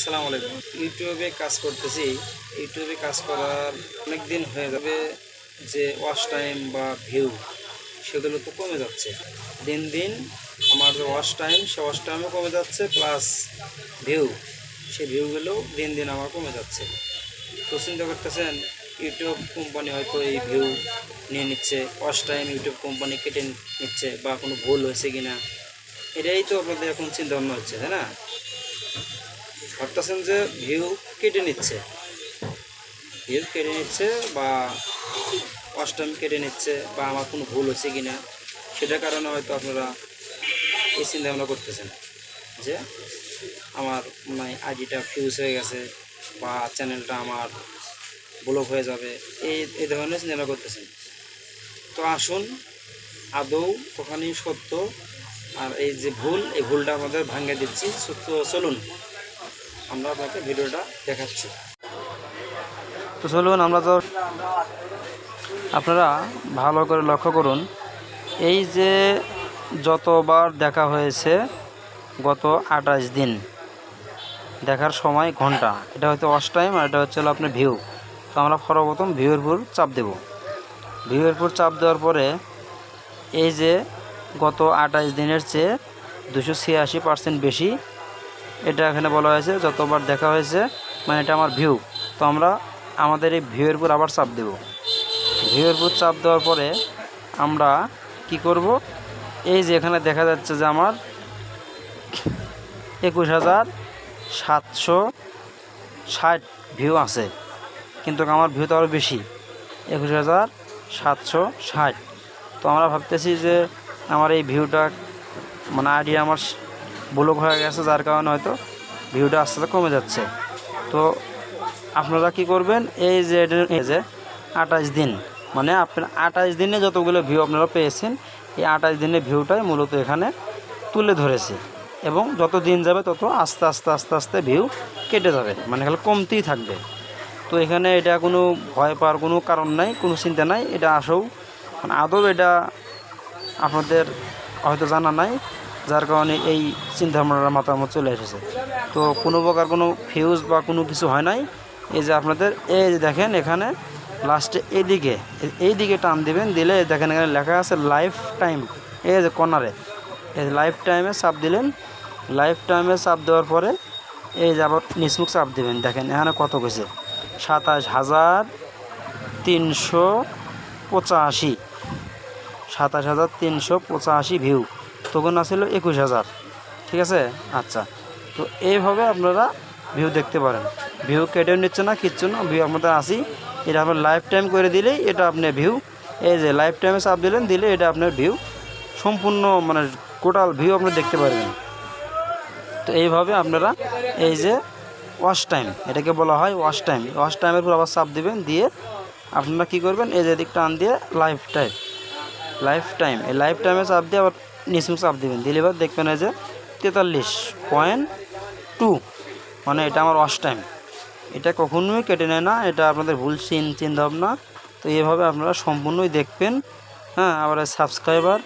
আসসালামু আলাইকুম। ইউটিউবে কাজ করতেছি। ইউটিউবে কাজ করার অনেক দিন হয়ে যাবে যে ওয়াচ টাইম বা ভিউ সেগুলো তো কমে যাচ্ছে। দিন দিন আমার যে ওয়াচ টাইম সে ওয়াশ টাইমও কমে যাচ্ছে প্লাস ভিউ সে ভিউগুলো দিন দিন আমার কমে যাচ্ছে। তো চিন্তা করতেছেন, ইউটিউব কোম্পানি হয়তো এই ভিউ নিয়ে নিচ্ছে ওয়াশ টাইম ইউটিউব কোম্পানি কেটে নিচ্ছে, বা কোনো ভুল হয়েছে কিনা? এটাই তো আপনাদের এখন চিন্তা ভাবনা হচ্ছে, তাই না? ভাবতেছেন যে ভিউ কেটে নিচ্ছে। ভিউ কেটে নিচ্ছে বা টাইম কেটে নিচ্ছে বা আমার কোনো ভুল হচ্ছে কি না সেটার কারণে হয়তো আপনারা এই চিন্তা ভাবনা করতেছেন যে আমার মানে আইডিটা ফিউজ হয়ে গেছে বা চ্যানেলটা আমার ব্লক হয়ে যাবে, এই এই ধরনের চিন্তা করতেছেন। তো আসুন, আদৌ ওখানেই সত্য আর এই যে ভুল, এই ভুলটা আমাদের ভাঙে দিচ্ছি। সত্য, চলুন। আমরা আপনাকে ভিডিওটা দেখাচ্ছি। তো চলুন, আমরা তো আপনারা ভালো করে লক্ষ্য করুন। এই যে যতবার দেখা হয়েছে গত আঠাশ দিন, দেখার সময় ঘণ্টা, এটা হচ্ছে ওয়াশ টাইম আর এটা হচ্ছে আপনার ভিউ তো আমরা সর্বপ্রথম ভিউয়ের উপর চাপ দেব। ভিউয়ের উপর চাপ দেওয়ার পরে এই যে গত আঠাশ দিনের চেয়ে দুশো ছিয়াশি পার্সেন্ট বেশি এটা এখানে বলা হয়েছে, যতবার দেখা হয়েছে মানে এটা আমার ভিউ তো আমরা আমাদের এই ভিউয়ের উপর আবার চাপ দেব। ভিউয়ের উপর চাপ দেওয়ার পরে আমরা কি করব? এই যে এখানে দেখা যাচ্ছে যে আমার একুশ হাজার সাতশো ষাট ভিউ আছে। কিন্তু আমার ভিউ তো আরও বেশি, একুশ হাজার সাতশো ষাট। তো আমরা ভাবতেছি যে আমার এই ভিউটা মানে আইডিয়া আমার ব্লক হয়ে গেছে, যার কারণে হয়তো ভিউটা আস্তে আস্তে কমে যাচ্ছে। তো আপনারা কি করবেন, এই যে এই যে আঠাশ দিন মানে আপনার আঠাশ দিনে যতগুলো ভিউ আপনারা পেয়েছেন, এই আঠাশ দিনের ভিউটাই মূলত এখানে তুলে ধরেছে। এবং যত দিন যাবে, তত আস্তে আস্তে আস্তে আস্তে ভিউ কেটে যাবে মানে খালি কমতেই থাকবে। তো এখানে এটা কোনো ভয় পাওয়ার কোনো কারণ নাই, কোনো চিন্তা নাই, এটা আসেও মানে আদৌ এটা আপনাদের হয়তো জানা নাই। যার কারণে এই চিন্তা ভাবনাটা মাথার মধ্যে চলে এসেছে। তো কোনো প্রকার কোনো ফিউজ বা কোনো কিছু হয় নাই। এই যে আপনাদের, এই যে দেখেন এখানে লাস্টে এইদিকে এই দিকে টান দিবেন, দিলে দেখেন এখানে লেখা আছে লাইফ টাইম এই যে কর্নারে। এই লাইফ টাইমে চাপ দিলেন লাইফ টাইমে চাপ দেওয়ার পরে এই যে আবার নিচমুখ চাপ দেবেন। দেখেন এখানে কত গেছে? সাতাশ হাজার তিনশো পঁচাশি। সাতাশ হাজার তিনশো পঁচাশি ভিউ তখন আসছিল একুশ হাজার। ঠিক আছে? আচ্ছা। তো এইভাবে আপনারা ভিউ দেখতে পারেন। ভিউ কেটেও নিচ্ছে না, কিচ্ছু না। ভিউ আপনাদের আসি। এটা আপনার লাইফ টাইম করে দিলেই এটা আপনার ভিউ। এই যে লাইফ টাইমে চাপ দিলেন, দিলে এটা আপনার ভিউ। সম্পূর্ণ মানে টোটাল ভিউ আপনি দেখতে পারবেন। তো এইভাবে আপনারা এই যে ওয়াশ টাইম এটাকে বলা হয় ওয়াশ টাইম ওয়াশ টাইমের উপর আবার চাপ দিবেন, দিয়ে আপনারা কী করবেন? এই যে দিক টান দিয়ে লাইফ টাইম লাইফ টাইম এই লাইফ টাইমে চাপ দিয়ে আবার নিচমুখ চাপ দিবেন। দিলে এবার দেখবেন এই যে তেতাল্লিশ পয়েন্ট টু মানে এটা আমার ওয়াশ টাইম এটা কখনোই কেটে নেয় না, এটা আপনাদের ভুল চিন চিন্তা ভাবনা তো এইভাবে আপনারা সম্পূর্ণই দেখবেন। হ্যাঁ আবার সাবস্ক্রাইবার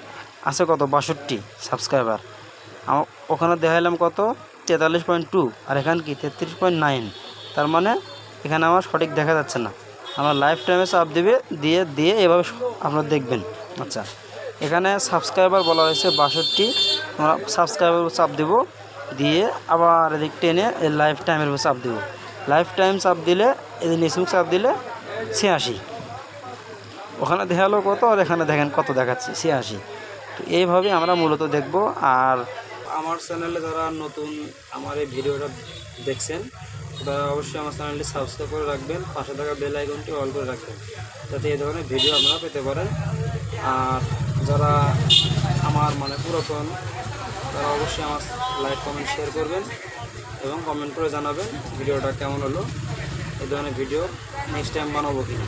আছে কত? বাষট্টি সাবস্ক্রাইবার আমার ওখানে দেখাইলাম কত? তেতাল্লিশ পয়েন্ট টু আর এখানে কি? তেত্রিশ পয়েন্ট নাইন তার মানে এখানে আমার সঠিক দেখা যাচ্ছে না। আমার লাইফ টাইমে চাপ দিবে, দিয়ে দিয়ে এভাবে আপনারা দেখবেন। আচ্ছা। এখানে সাবস্ক্রাইবার বলা হয়েছে বাষট্টি। আমরা সাবস্ক্রাইবার চাপ দেব। দিয়ে আবার এদিক টেনে লাইফ টাইমের উপর চাপ দেবো। লাইফ টাইম চাপ দিলে এদিকে নিচমুখ চাপ দিলে, ছিয়াশি। ওখানে দেখাল কত, আর এখানে দেখেন কত দেখাচ্ছে, ছিয়াশি। তো এইভাবে আমরা মূলত দেখব। আর আমার চ্যানেলে যারা নতুন, আমার এই ভিডিওটা দেখছেন, তারা অবশ্যই আমার চ্যানেলটি সাবস্ক্রাইব করে রাখবেন। পাশে থাকা বেল আইকনটি অল করে রাখবেন। যাতে এই ধরনের ভিডিও আপনারা পেতে পারেন। আর যারা আমার মানে পুরাতন, তারা অবশ্যই আমার লাইক কমেন্ট শেয়ার করবেন এবং কমেন্ট করে জানাবেন ভিডিওটা কেমন হলো এই ধরনের ভিডিও নেক্সট টাইম বানাবো কিনা।